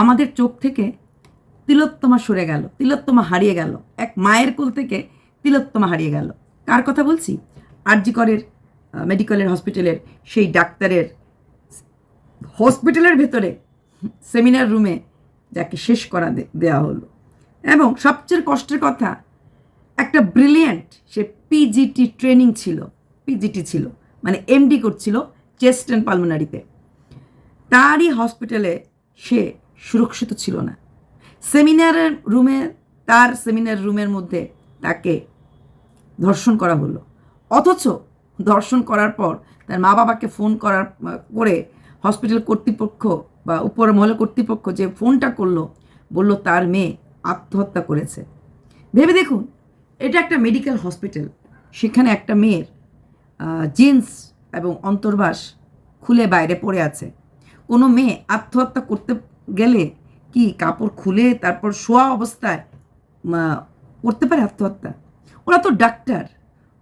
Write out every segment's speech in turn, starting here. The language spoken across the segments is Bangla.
আমাদের চোখ থেকে তিলোত্তমা সরে গেল, তিলোত্তমা হারিয়ে গেল। এক মায়ের কোল থেকে তিলোত্তমা হারিয়ে গেল। কার কথা বলছি? আরজিকরের মেডিকেলের হসপিটালের, সেই ডাক্তারের, হসপিটালের ভেতরে, সেমিনার রুমে যাকে শেষ করা দেওয়া হলো। এবং সবচেয়ে কষ্টের কথা, একটা ব্রিলিয়েন্ট, সে পিজিটি ট্রেনিং ছিল পিজিটি ছিল মানে এমডি করছিল চেস্ট অ্যান্ড পালমোনারিতে। তারই হসপিটালে সে সুরক্ষিত ছিল না। সেমিনারের রুমে, তার সেমিনার রুমের মধ্যে তাকে ধর্ষণ করা হলো। অথচ ধর্ষণ করার পর তার মা বাবাকে ফোন করার, করে হসপিটাল কর্তৃপক্ষ বা উপর মহলে কর্তৃপক্ষ যে ফোনটা করল, বলল তার মেয়ে আত্মহত্যা করেছে। ভেবে দেখুন, এটা একটা মেডিকেল হসপিটাল। সেখানে একটা মেয়ের জিন্স এবং অন্তর্বাস খুলে বাইরে পড়ে আছে। কোনো মেয়ে আত্মহত্যা করতে গেলে কি কাপড় খুলে তারপর শোয়া অবস্থায় করতে পারে আত্মহত্যা? ওরা তো ডাক্তার।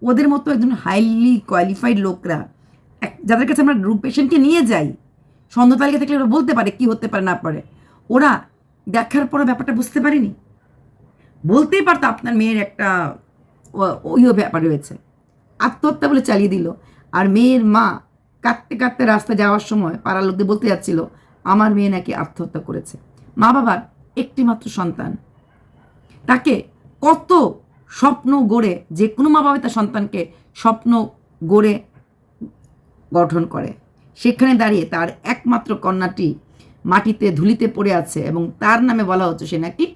ওদের মতো একজন হাইলি কোয়ালিফাইড লোকরা যাদের কাছে আমরা রূপ পেশেন্টকে নিয়ে যাই সন্দেহ তালিকা থাকলে ওরা বলতে পারে কি হতে পারে না পারে। ওরা দেখার পর ব্যাপারটা বুঝতে পারেনি। বলতেই পারতো আপনার মেয়ের একটা ওইও ব্যাপার রয়েছে। আত্মহত্যা বলে চালিয়ে দিল। আর মেয়ের মা কাঁদতে কাঁদতে রাস্তা যাওয়ার সময় পাড়ার লোকদের বলতে যাচ্ছিল আমার মেয়ে নাকি আত্মহত্যা করেছে। মা বাবার একটিমাত্র সন্তান। তাকে কত স্বপ্ন গড়ে, যে কোনো মা বাবা তার সন্তানকে স্বপ্ন গড়ে গঠন করে। সেখানে দাঁড়িয়ে তার একমাত্র কন্যাটি মাটিতে ধুলিতে পড়ে আছে এবং তার নামে বলা হচ্ছে সে নাকি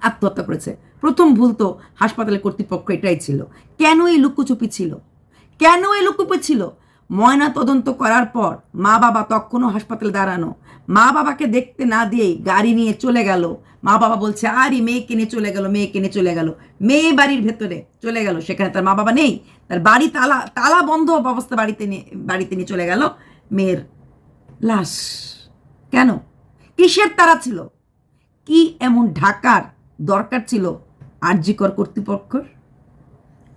আত্মহত্যা করেছে। প্রথম ভুল তো হাসপাতালের কর্তৃপক্ষ এটাই ছিল। কেন এই লুকোচুপি ছিল? কেন এই লুকোচুপি ছিল? ময়না তদন্ত করার পর মা বাবা তখনও হাসপাতালে দাঁড়ানো। মা বাবাকে দেখতে না দিয়েই গাড়ি নিয়ে চলে গেল। মা বাবা বলছে আরই মেয়ে নিয়ে চলে গেল মেয়ে নিয়ে চলে গেল। মেয়ে বাড়ির ভেতরে চলে গেল। সেখানে তার মা বাবা নেই। তার বাড়ি তালা তালা বন্ধ অবস্থা বাড়িতে নিয়ে বাড়িতে নিয়ে চলে গেল মেয়ের। লাশ। কেন? কিসের তারা ছিল? কি এমন ঢাকার দরকার ছিল আরজিকর কর্তৃপক্ষর?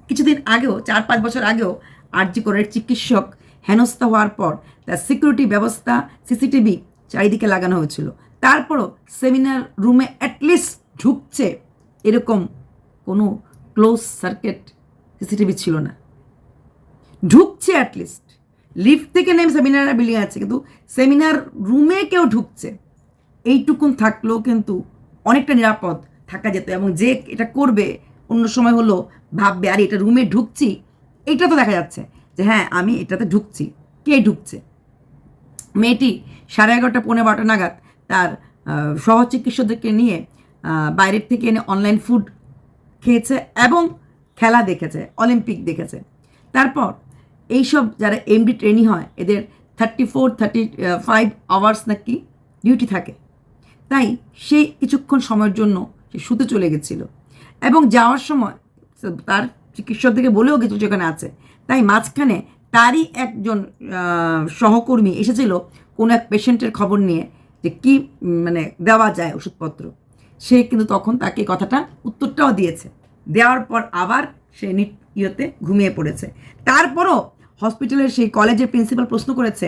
কিছুদিন আগেও চার পাঁচ বছর আগেও আরজিকরের চিকিৎসক হেনস্থা হওয়ার পর তার সিকিউরিটি ব্যবস্থা সিসিটিভি চারিদিকে লাগানো হয়েছিল। তারপরও সেমিনার রুমে অ্যাটলিস্ট ঢুকছে এরকম কোনো ক্লোজ সার্কিট সিসিটিভি ছিল না। ঢুকছে অ্যাটলিস্ট লিফট থেকে নেমে সেমিনার বিল্ডিং আছে, কিন্তু সেমিনার রুমে কেউ ঢুকছে। এইটুকুন থাকলেও কিন্তু অনেকটা নিরাপদ থাকা যেত এবং যে এটা করবে, অন্য সময় হলো ভাববে, আরে, এটা রুমে ঢুকছি। এইটা তো দেখা যাচ্ছে। যে হ্যাঁ আমি এটাতে ঢুকছি। কে ঢুকছে? মেয়েটি সাড়ে এগারোটা পনেরো বারোটা নাগাদ তার সহ চিকিৎসকদেরকে নিয়ে বাইরের থেকে এনে অনলাইন ফুড খেয়েছে এবং খেলা দেখেছে অলিম্পিক দেখেছে। তারপর এইসব যারা এমডি ট্রেনি হয়, এদের thirty four thirty five hours নাকি ডিউটি থাকে। তাই সে কিছুক্ষণ সময়ের জন্য সে শুতে চলে গেছিল। এবং যাওয়ার সময় তার চিকিৎসকদেরকে বলেও কিছু যেখানে আছে। তাই মাঝখানে তারই একজন সহকর্মী এসেছিল কোনো এক পেশেন্টের খবর নিয়ে যে কি মানে দেওয়া যায় ওষুধপত্র। সে কিন্তু তখন তাকে কথাটা উত্তরটাও দিয়েছে। দেওয়ার পর আবার সে নিট ইয়েতে ঘুমিয়ে পড়েছে। তারপরও হসপিটালের সেই কলেজের প্রিন্সিপাল প্রশ্ন করেছে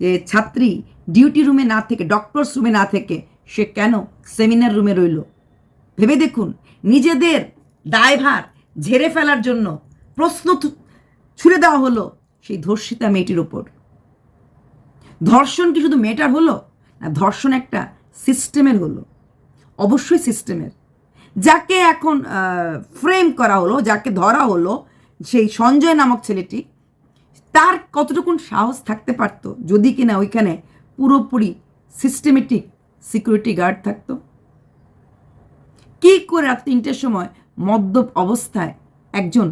যে, ছাত্রী, ডিউটি রুমে না থেকে, ডক্টরস রুমে না থেকে সে কেন সেমিনার রুমে রইল? ভেবে দেখুন, নিজেদের দায়ভার ঝেড়ে ফেলার জন্য প্রশ্ন ছুড়ে দেওয়া হলো সেই ধর্ষিতা মেয়েটির ওপর ধর্ষণ কি শুধু মেয়েটার হলো না, ধর্ষণ একটা সিস্টেমের হলো, অবশ্যই সিস্টেমের। যাকে এখন ফ্রেম করা হলো, যাকে ধরা হলো সেই সঞ্জয় নামক ছেলেটি, তার কতটুকুন সাহস থাকতে পারত যদি কিনা ওইখানে পুরোপুরি সিস্টেমেটিক সিকিউরিটি গার্ড থাকতো? কি করে রাত তিনটের সময় মদ্যপ অবস্থায় একজন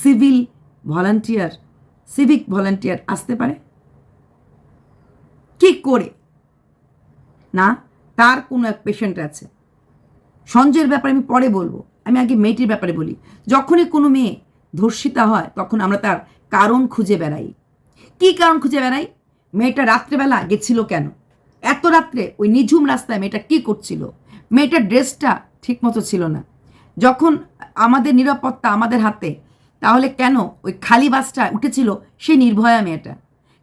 সিভিল ভলান্টিয়ার, সিভিক ভলান্টিয়ার আসতে পারে? কি করে? না, তার কোনো এক পেশেন্ট আছে। সঞ্জয়ের ব্যাপারে আমি পরে বলব। আমি আগে মেয়েটির ব্যাপারে বলি। যখনই কোনো মেয়ে ধর্ষিতা হয়, তখন আমরা তার কারণ খুঁজে বেড়াই। কি কারণ খুঁজে বেড়াই? মেয়েটা রাত্রেবেলা গেছিল কেন? এত রাত্রে ওই নিঝুম রাস্তায় মেয়েটা কি করছিল? মেয়েটার ড্রেসটা ঠিকমতো ছিল না। যখন আমাদের নিরাপত্তা আমাদের হাতে তাহলে কেন ওই খালি বাসটা উঠেছিল সেই নির্ভয়া মেয়েটা?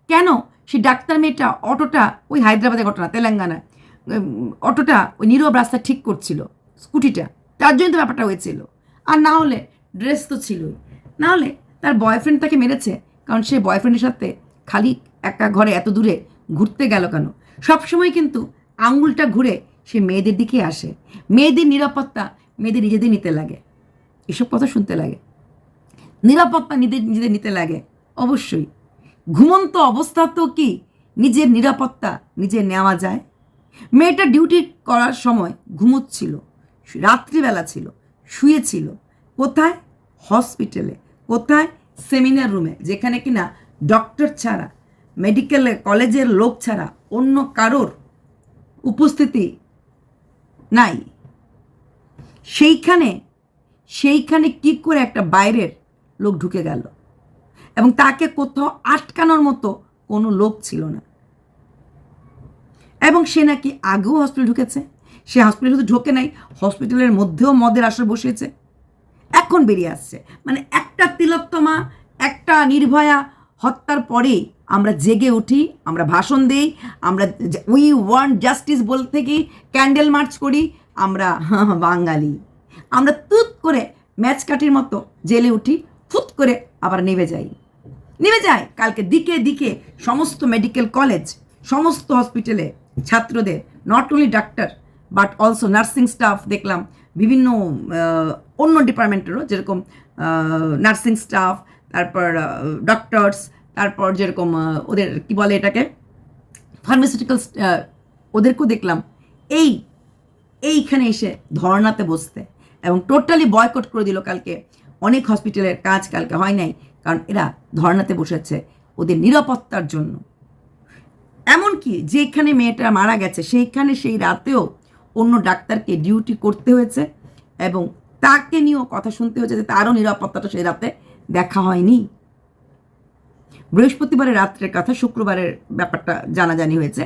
কেন সেই ডাক্তার মেয়েটা অটোটা ওই হায়দ্রাবাদের ঘটনা, তেলেঙ্গানায় অটোটা ওই নীরব রাস্তা ঠিক করছিল, স্কুটিটা? তার জন্য তো ব্যাপারটা হয়েছিল। আর না হলে ড্রেস তো ছিলই। না হলে তার বয়ফ্রেন্ড তাকে মেরেছে, কারণ সে বয়ফ্রেন্ডের সাথে খালি একা ঘরে এত দূরে ঘুরতে গেল কেন? সবসময় কিন্তু আঙুলটা ঘুরে সে মেয়েদের দিকে আসে। মেয়েদের নিরাপত্তা মেয়েদের নিজেদের নিতে লাগে। এসব কথা শুনতে লাগে। নিরাপত্তা নিজেদের নিজেদের নিতে লাগে, অবশ্যই। ঘুমন্ত অবস্থা তো কি? নিজের নিরাপত্তা নিজে নেওয়া যায়। মেয়েটা ডিউটি করার সময় ঘুমোচ্ছিল, রাত্রিবেলা ছিল, শুয়েছিল। কোথায়? হসপিটালে। কোথায়? সেমিনার রুমে, যেখানে কিনা ডক্টর ছাড়া, মেডিকেল কলেজের লোক ছাড়া অন্য কারোর উপস্থিতি নাই। সেইখানে সেইখানে কি করে একটা বাইরের লোক ঢুকে গেল। এবং তাকে কোথাও আটকানোর মতো কোনো লোক ছিল না। এবং সে নাকি আগেও হসপিটাল ঢুকেছে। সে হসপিটাল শুধু ঢোকে নাই হসপিটালের মধ্যেও মদের আসর বসেছে এখন বেরিয়ে আসছে। মানে একটা তিলোত্তমা, একটা নির্ভয়া হত্যার পরে আমরা জেগে উঠি, আমরা ভাষণ দিই, আমরা উই ওয়ান্ট জাস্টিস বলতে কি ক্যান্ডেল মার্চ করি, আমরা বাঙালি। আমরা তুত করে ম্যাচ কাটির মতো জেলে উঠি ফুত করে আবার নেমে যাই। নেমে যায় কালকে দিকে দিকে সমস্ত মেডিকেল কলেজ সমস্ত হসপিটালে ছাত্রদের not only doctor but also nursing staff দেখলাম, বিভিন্ন অন্য ডিপার্টমেন্টেরও যেরকম নার্সিং স্টাফ তারপর ডক্টরস তারপর যেরকম ওদের কি বলে এটাকে? ফার্মাসিউটিক্যাল ওদেরকেও দেখলাম। এই, এইখানে এসে ধর্নাতে বসতে এবং টোটালি বয়কট করে দিল কালকে। অনেক হসপিটালের কাজ কালকে হয় নাই, কারণ এরা ধর্নাতে বসেছে ওদের নিরাপত্তার জন্য। এমনকি যেখানে মেয়েটা মারা গেছে, সেইখানে সেই রাতেও অন্য ডাক্তারকে ডিউটি করতে হয়েছে এবং তাকে নিয়েও কথা শুনতে হয়েছে যে তারও নিরাপত্তাটা সেই রাতে দেখা হয়নি। বৃহস্পতিবারের রাত্রের কথা শুক্রবারের ব্যাপারটা জানাজানি হয়েছে,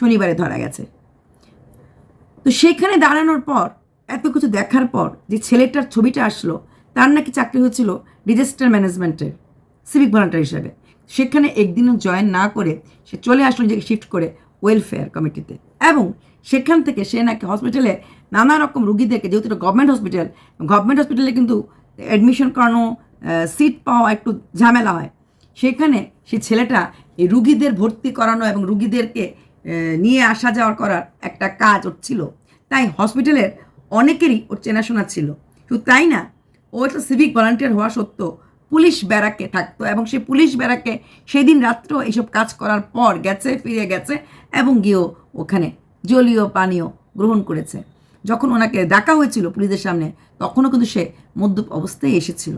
শনিবারে ধরা গেছে। তো সেখানে দাঁড়ানোর পর, এত কিছু দেখার পর যে ছেলেটার ছবিটা আসলো তার নাকি চাকরি হয়েছিল ডিজাস্টার ম্যানেজমেন্টের সিভিক ভলান্টার হিসাবে। সেখানে একদিনও জয়েন না করে সে চলে আসলো নিজেকে শিফট করে ওয়েলফেয়ার কমিটিতে এবং সেখান থেকে সে নাকি হসপিটালে নানা রকম রুগীদেরকে, যেহেতু এটা গভর্নমেন্ট হসপিটাল গভর্নমেন্ট হসপিটালে কিন্তু অ্যাডমিশন করানো সিট পাওয়া একটু ঝামেলা হয়। সেখানে সে ছেলেটা এই রুগীদের ভর্তি করানো এবং রুগীদেরকে নিয়ে আসা যাওয়ার করার একটা কাজ ওর ছিল। তাই হসপিটালের অনেকেরই ওর চেনাশোনা ছিল। শুধু তাই না? ও একটা সিভিক ভলান্টিয়ার হওয়া সত্ত্বেও পুলিশ ব্যারাকে থাকতো এবং সে পুলিশ ব্যারাকে সেদিন রাত্রেও এইসব কাজ করার পর গেছে, ফিরে গেছে এবং গিয়েও ওখানে জলীয় পানীয় গ্রহণ করেছে। যখন ওনাকে ডাকা হয়েছিল পুলিশের সামনে, তখনও কিন্তু সে মদ্যপ অবস্থায় এসেছিল।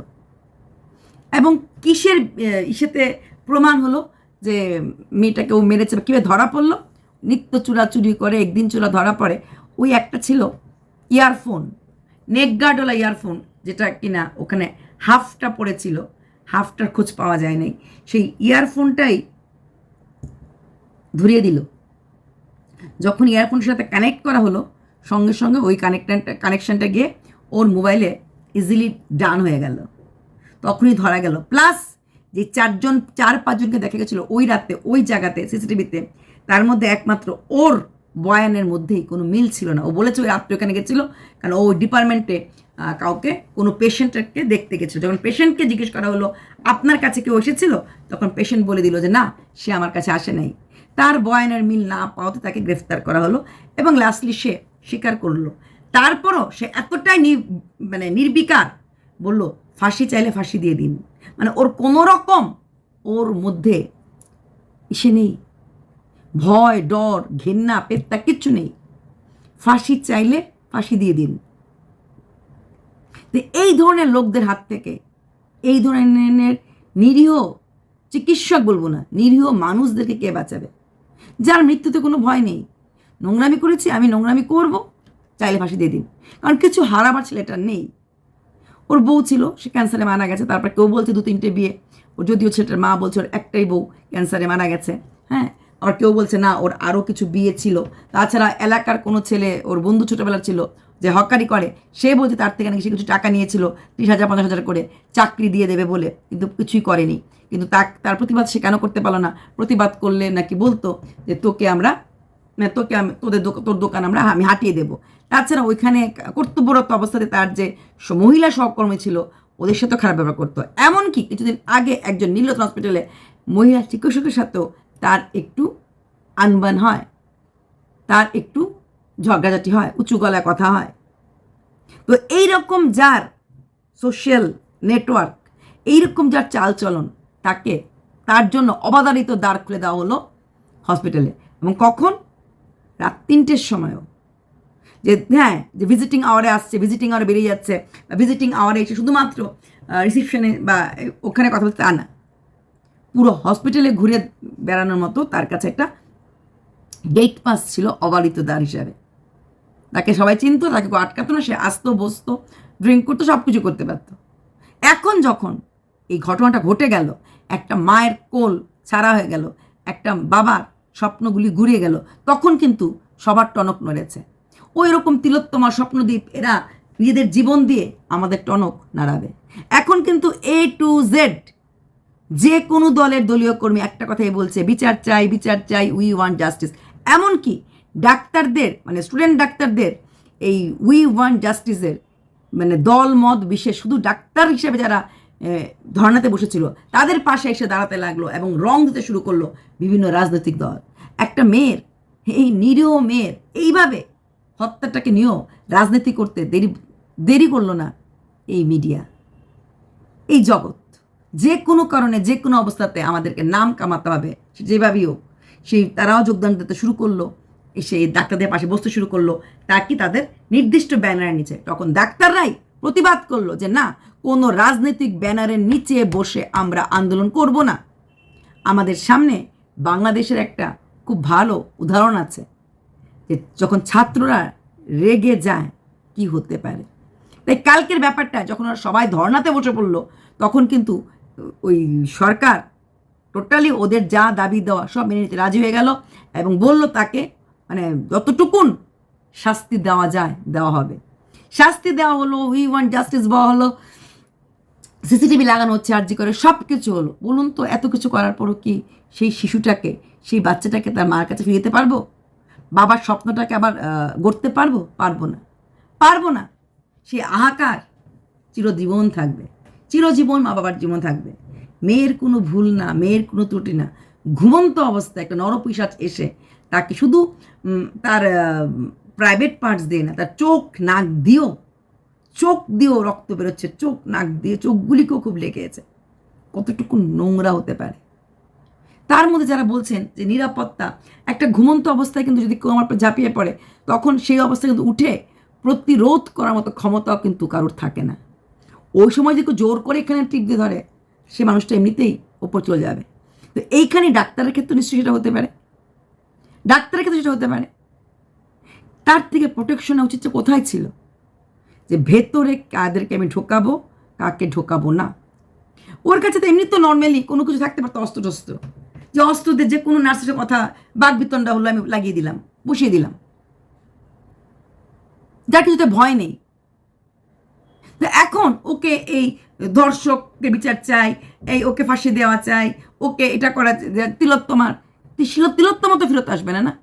এবং কিসের ইসেতে প্রমাণ হলো যে মেয়েটাকে ও মেরেছে কীভাবে ধরা পড়ল? নিত্য চুরাচুরি করে, একদিন চুরা ধরা পড়ে। ওই একটা ছিল ইয়ারফোন। নেকগার্ডওয়ালা ইয়ারফোন যেটা কিনা ওখানে হাফটা পড়েছিল, হাফটার খোঁজ পাওয়া যায় নাই সেই ইয়ারফোনটাই ধরিয়ে দিল। যখন ইয়ারফোনের সাথে কানেক্ট করা হলো, সঙ্গে সঙ্গে ওই কানেকশনটা কানেকশানটা গিয়ে ওর মোবাইলে ইজিলি ডান হয়ে গেল। তখনই ধরা গেল। প্লাস যে চারজন, চার পাঁচজনকে দেখা গেছিল ওই রাতে, ওই জায়গাতে সিসিটিভিতে তার মধ্যে একমাত্র ওর বয়ানের মধ্যেই কোনো মিল ছিল না। ও বলেছে ওই রাত্রে ওখানে গেছিল, কারণ ও ডিপার্টমেন্টে কাউকে, কোনো পেশেন্টকে দেখতে গেছিল। যখন পেশেন্টকে জিজ্ঞেস করা হলো, আপনার কাছে কেউ এসেছিল? তখন পেশেন্ট বলে দিল যে, না, সে আমার কাছে আসে নাই। তার বয়ানের মিল না পাওয়াতে তাকে গ্রেফতার করা হলো এবং লাস্টলি সে স্বীকার করল। তারপরও সে এতটাই মানে নির্বিকার, বলল, ফাঁসি চাইলে ফাঁসি দিয়ে দিন। মানে ওর কোনো রকম ওর মধ্যে ইসে নেই। ভয়, ডর, ঘেন্না, পেত্তা, কিচ্ছু নেই। ফাঁসি চাইলে ফাঁসি দিয়ে দিন। এই ধরনের লোকদের হাত থেকে, এই ধরনের নিরীহ চিকিৎসক বলব না, নিরীহ মানুষদেরকে কে বাঁচাবে? যার মৃত্যুতে কোনো ভয় নেই। নোংরামি করেছি, আমি নোংরামি করব, চাইলে ফাঁসি দিয়ে দিন। কারণ কিছু হারাবার ছেলেটার নেই। ওর বউ ছিল, সে ক্যান্সারে মারা গেছে, তারপর কেউ বলছে দু তিনটে বিয়ে। ও যদিও ছেলেটার মা বলছে ওর একটাই বউ ক্যান্সারে মারা গেছে। হ্যাঁ আবার কেউ বলছে, না, ওর আরও কিছু বিয়ে ছিল। তাছাড়া এলাকার কোনো ছেলে, ওর বন্ধু ছোটোবেলার ছিল, যে হকারি করে, সে বলছে তার থেকে নাকি সে কিছু টাকা নিয়েছিল, ত্রিশ হাজার, পঞ্চাশ হাজার করে চাকরি দিয়ে দেবে বলে, কিন্তু কিছুই করেনি। কিন্তু তার তার প্রতিবাদ সে কেন করতে পারল না? প্রতিবাদ করলে নাকি বলতো যে, তোকে আমরা তোকে আমি, তোদের তোর দোকান আমরা আমি হাঁটিয়ে দেবো। তাছাড়া ওইখানে কর্তব্যরত অবস্থাতে তার যে মহিলা সহকর্মী ছিল, ওদের সাথেও খারাপ ব্যবহার করতো। এমনকি কিছুদিন আগে একজন নীলরতন হসপিটালে মহিলা চিকিৎসকের সাথেও তার একটু আনবান হয়, তার একটু ঝগড়াঝাটি হয়, উঁচু গলায় কথা হয়। তো এই রকম যার সোশ্যাল নেটওয়ার্ক এইরকম যার চালচলন, তাকে তার জন্য অবাধারিত দ্বার খুলে দেওয়া হলো হসপিটালে এবং কখন? রাত তিনটের সময়ও। যে হ্যাঁ যে ভিজিটিং আওয়ারে আসছে ভিজিটিং আওয়ারে বেরিয়ে যাচ্ছে, বা ভিজিটিং আওয়ারে এসে শুধুমাত্র রিসিপশনে বা, ওখানে কথা বলতে তা না। পুরো হসপিটালে ঘুরে বেড়ানোর মতো তার কাছে একটা গেট পাস ছিল অবারিত দ্বার হিসাবে। তাকে সবাই চিনতো, তাকে আটকাতো না, সে আসতো, বসতো ড্রিঙ্ক করতো সব কিছু করতে পারতো। এখন যখন এই ঘটনাটা ঘটে গেল, একটা মায়ের কোল ছাড়া হয়ে গেল, একটা বাবার স্বপ্নগুলি ঘুরিয়ে গেল, তখন কিন্তু সবার টনক নড়েছে। ওই রকম তিলোত্তমা স্বপ্নদ্বীপ, এরা নিজেদের জীবন দিয়ে আমাদের টনক নাড়াবে। এখন কিন্তু এ টু জেড যে কোনো দলের দলীয় কর্মী, একটা কথাই বলছে, বিচার চাই বিচার চাই উই ওয়ান জাস্টিস এমনকি ডাক্তারদের মানে স্টুডেন্ট ডাক্তারদের, এই উই ওয়ান জাস্টিসের মানে দল, মত বিশেষ শুধু ডাক্তার হিসেবে যারা ধর্নাতে বসেছিল, তাদের পাশে এসে দাঁড়াতে লাগল এবং রং দিতে শুরু করল বিভিন্ন রাজনৈতিক দল। একটা মেয়ের, এই নিরীহ মেয়ের, এইভাবে হত্যাটাকে নিয়েও রাজনীতি করতে দেরি দেরি করল না এই মিডিয়া এই জগৎ। যে কোনো কারণে, যে কোনো অবস্থাতে আমাদেরকে নাম কামাতে হবে। যেভাবেই হোক সেই তারাও যোগদান দিতে শুরু করল, এসে ডাক্তারদের পাশে বসতে শুরু করল। তা কি তাদের নির্দিষ্ট ব্যানারের নিচে? তখন ডাক্তাররাই প্রতিবাদ করল যে, না, কোনো রাজনৈতিক ব্যানারের নিচে বসে আমরা আন্দোলন করব না। আমাদের সামনে বাংলাদেশের একটা খুব ভালো উদাহরণ আছে যে, যখন ছাত্ররা রেগে যায়, কি হতে পারে? তাই কালকের ব্যাপারটা যখন ওরা সবাই ধর্নাতে বসে পড়ল, তখন কিন্তু ওই সরকার টোটালি ওদের যা দাবি দেওয়া সব মেনে নিতে রাজি হয়ে গেল এবং বলল তাকে মানে যতটুকুন শাস্তি দেওয়া যায়, দেওয়া হবে। শাস্তি দেওয়া হলো উই ওয়ান্ট জাস্টিস বলা হলো সিসিটিভি লাগানো হচ্ছে, আর্জি করে সব কিছু হলো। বলুন তো, এত কিছু করার পরও কি সেই শিশুটাকে, সেই বাচ্চাটাকে তার মার কাছে ফিরে যেতে পারব? বাবার স্বপ্নটাকে আবার গড়তে পারব? পারব না। পারব না। সেই আহাকার চিরজীবন থাকবে। চিরজীবন মা বাবার জীবন থাকবে। মেয়ের কোনো ভুল না, মেয়ের কোনো ত্রুটি না। ঘুমন্ত অবস্থায় একটা নরপিসাচ এসে তাকে শুধু তার প্রাইভেট পার্টস দিয়ে না, তার চোখ, নাক দিয়েও, চোখ দিয়েও রক্ত বেরোচ্ছে, চোখ, নাক দিয়ে চোখগুলিকেও খুব লেগেছে। কতটুকু নোংরা হতে পারে। তার মধ্যে যারা বলছেন যে নিরাপত্তা, একটা ঘুমন্ত অবস্থায় কিন্তু যদি কেউ আমার ঝাঁপিয়ে পড়ে, তখন সেই অবস্থায় কিন্তু উঠে প্রতিরোধ করার মতো ক্ষমতাও কিন্তু কারোর থাকে না। ওই সময় যদি জোর করে এখানে টিপ দিয়ে ধরে, সে মানুষটা এমনিতেই ওপর চলে যাবে। তো এইখানে ডাক্তারের ক্ষেত্রে নিশ্চয়ই সেটা হতে পারে। ডাক্তারের ক্ষেত্রে সেটা হতে পারে। তার থেকে প্রোটেকশন উচিত কোথায় ছিল? যে ভেতরে কাদেরকে আমি ঢোকাবো, কাকে ঢোকাবো না। ওর কাছে তো এমনি তো নর্মালি কোনো কিছু থাকতে পারতো অস্ত্র টস্ত্র যে অস্ত্রদের যে কোনো নার্সের কথা বাঘ বিতণ্ডা হলো আমি লাগিয়ে দিলাম, বসিয়ে দিলাম। যার কিছুতে ভয় নেই। এখন ওকে এই দর্শককে বিচার চাই, এই ওকে ফাঁসি দেওয়া চাই, ওকে এটা করা তিলোত্তমার তিল- তিলোত্তমা তো ফেরত আসবে না না?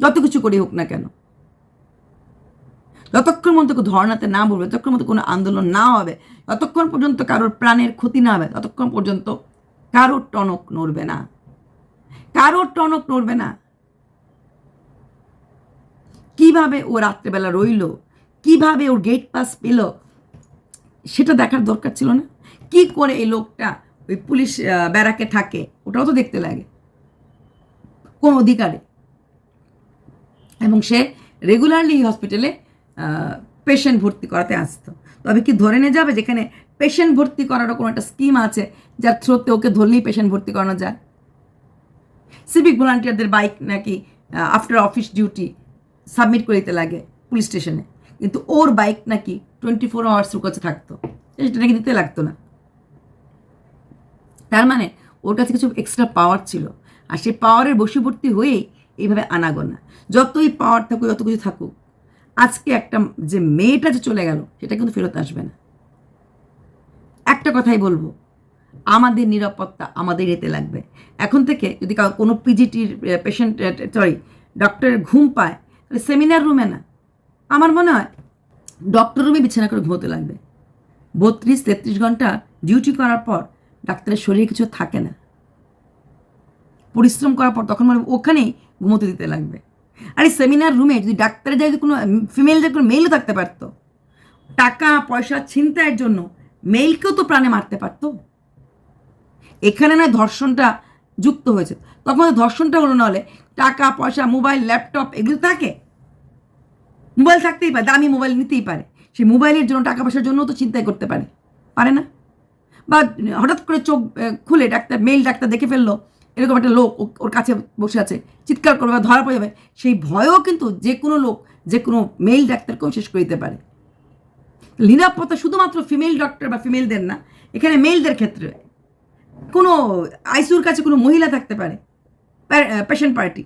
যত কিছু করি হোক না কেন? যতক্ষণ পর্যন্ত কেউ ধর্নাতে না বলবে, যতক্ষণ পর্যন্ত কোনো আন্দোলন না হবে ততক্ষণ পর্যন্ত কারোর প্রাণের ক্ষতি না হবে, ততক্ষণ পর্যন্ত কারোর টনক নড়বে না। কারোর টনক নড়বে না। কীভাবে ও রাত্রেবেলা রইল? কীভাবে ওর গেট পাস পেল? সেটা দেখার দরকার ছিল না। কি করে এই লোকটা ওই পুলিশ ব্যারাকে থাকে ওটাও তো দেখতে লাগে। কোন অধিকারে। এবং সে রেগুলারলি হসপিটালে পেশেন্ট ভর্তি করাতে আসতো। তবে কি ধরে নিয়ে যাবে যেখানে পেশেন্ট ভর্তি করারও কোনো একটা স্কিম আছে, যার থ্রোতে ওকে ধরলেই পেশেন্ট ভর্তি করানো যায়? সিভিক ভলান্টিয়ারদের বাইক নাকি আফটার অফিস ডিউটি সাবমিট করে দিতে লাগে পুলিশ স্টেশনে কিন্তু ওর বাইক নাকি টোয়েন্টি ফোর আওয়ার্স ওর কাছে থাকতো। সেটা নাকি দিতে লাগতো না। তার মানে ওর কাছে কিছু এক্সট্রা পাওয়ার ছিল। আর সেই পাওয়ারের বশীবর্তী হয়েই এইভাবে আনাগোনা। যতই পাওয়ার থাকুক, যত কিছু থাকুক, আজকে একটা যে মেয়েটা যে চলে গেল, সেটা কিন্তু ফেরত আসবে না। একটা কথাই বলব, আমাদের নিরাপত্তা আমাদের এতে লাগবে। এখন থেকে যদি কোনো পিজিটির পেশেন্ট সরি ডক্টরের ঘুম পায়, তাহলে সেমিনার রুমে না। আমার মনে হয় ডক্টর রুমে বিছানা করে ঘুমোতে লাগবে। বত্রিশ, তেত্রিশ ঘণ্টা ডিউটি করার পর ডাক্তারের শরীরে কিছু থাকে না। পরিশ্রম করার পর তখন মানে ওখানেই ঘুমোতে দিতে লাগবে। আর এই সেমিনার রুমে যদি ডাক্তারের জায়গায় কোনো ফিমেলদের কোনো মেলও থাকতে পারতো, টাকা, পয়সা ছিনতাইয়ের জন্য মেলকেও তো প্রাণে মারতে পারতো। এখানে না ধর্ষণটা যুক্ত হয়েছে। তখন ধর্ষণটা হলো নাহলে টাকা, পয়সা মোবাইল ল্যাপটপ এগুলো থাকে মোবাইল থাকতেই পারে, দামি মোবাইল নিতেই পারে। সেই মোবাইলের জন্য টাকা পয়সার জন্যও তো চিন্তাই করতে পারে। পারে না? বা হঠাৎ করে চোখ খুলে ডাক্তার মেল ডাক্তার দেখে ফেলল, এরকম একটা লোক ওর কাছে বসে আছে, চিৎকার করবে বা ধরা পড়ে যাবে, সেই ভয়ও কিন্তু যে কোনো লোক, যে কোনো মেল ডাক্তারকেও শেষ করে দিতে পারে। নিরাপত্তা শুধুমাত্র ফিমেল ডক্টর বা ফিমেলদের না, এখানে মেলদের ক্ষেত্রে কোনো আইসিউর কাছে কোনো মহিলা থাকতে পারে পেশেন্ট পার্টি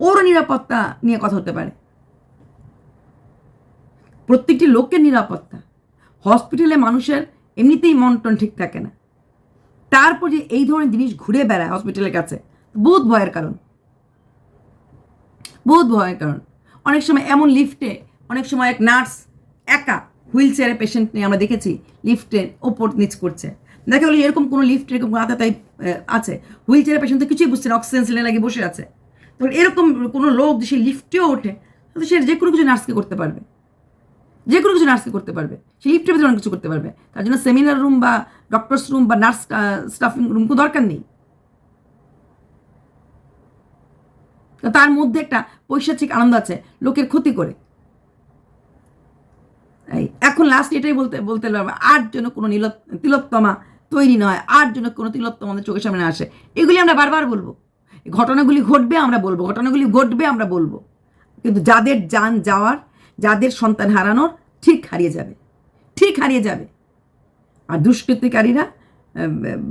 ওরও নিরাপত্তা নিয়ে কথা হতে পারে। প্রত্যেকটি লোকের নিরাপত্তা। হসপিটালে মানুষের এমনিতেই মন টন ঠিক থাকে না। তারপর যে এই ধরনের জিনিস ঘুরে বেড়ায় হসপিটালের কাছে, বহুত ভয়ের কারণ। বহুত ভয়ের কারণ। অনেক সময় এমন লিফটে, অনেক সময় এক নার্স একা হুইল চেয়ারে পেশেন্ট নিয়ে আমরা দেখেছি লিফটে ওপর নিচ করছে। দেখা গেলো এরকম কোনো লিফট, এরকম রাতে তাই আছে। হুইল চেয়ারে পেশেন্ট তো কিছুই বুঝছে না, অক্সিজেন সিলিন্ডার লাগিয়ে বসে আছে। তো এরকম কোনো লোক যে সেই লিফটেও ওঠে তো সে যে কোনো কিছু নার্সকে করতে পারবে। যে কোনো কিছু নার্সিং করতে পারবে। সে লিফটের ভেতরে অনেক কিছু করতে পারবে। তার জন্য সেমিনার রুম বা ডক্টরস রুম বা নার্স স্টাফিং রুম কোনো দরকার নেই। তার মধ্যে একটা পৈশাচিক আনন্দ আছে, লোকের ক্ষতি করে। এখন লাস্ট এটাই বলতে বলতে পারব আর জন্য কোনো নীল তিলোত্তমা তৈরি নয় আর জন্য কোনো তিলোত্তমা আমাদের চোখের সামনে আসে। এগুলি আমরা বারবার বলব। ঘটনাগুলি ঘটবে আমরা বলব, ঘটনাগুলি ঘটবে আমরা বলব। কিন্তু যাদের যান যাওয়ার, যাদের সন্তান হারানোর ঠিক হারিয়ে যাবে, ঠিক হারিয়ে যাবে। আর দুষ্কৃতিকারীরা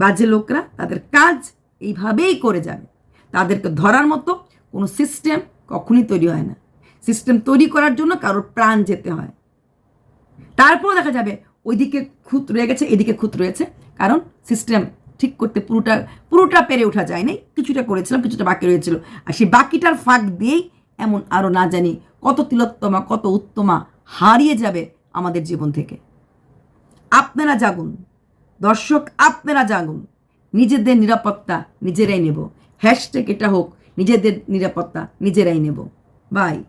বাজে লোকরা তাদের কাজ এইভাবেই করে যাবে। তাদেরকে ধরার মতো কোনো সিস্টেম কখনই তৈরি হয় না। সিস্টেম তৈরি করার জন্য কারোর প্রাণ যেতে হয়। তারপর দেখা যাবে ওইদিকে খুঁত রয়ে গেছে, এদিকে খুঁত রয়েছে। কারণ সিস্টেম ঠিক করতে পুরোটা পুরোটা পেরে ওঠা যায়নি কিছুটা করেছিলাম, কিছুটা বাকি রয়েছিল। আর সেই বাকিটার ফাঁক দিয়েই এমন আরও না জানি কত তিলোত্তমা, কত উত্তমা হারিয়ে যাবে আমাদের জীবন থেকে। আপনারা জাগুন। দর্শক, আপনারা জাগুন। নিজেদের নিরাপত্তা নিজেরাই নেব। হ্যাশট্যাগ এটা হোক, নিজেদের নিরাপত্তা নিজেরাই নেব। বাই।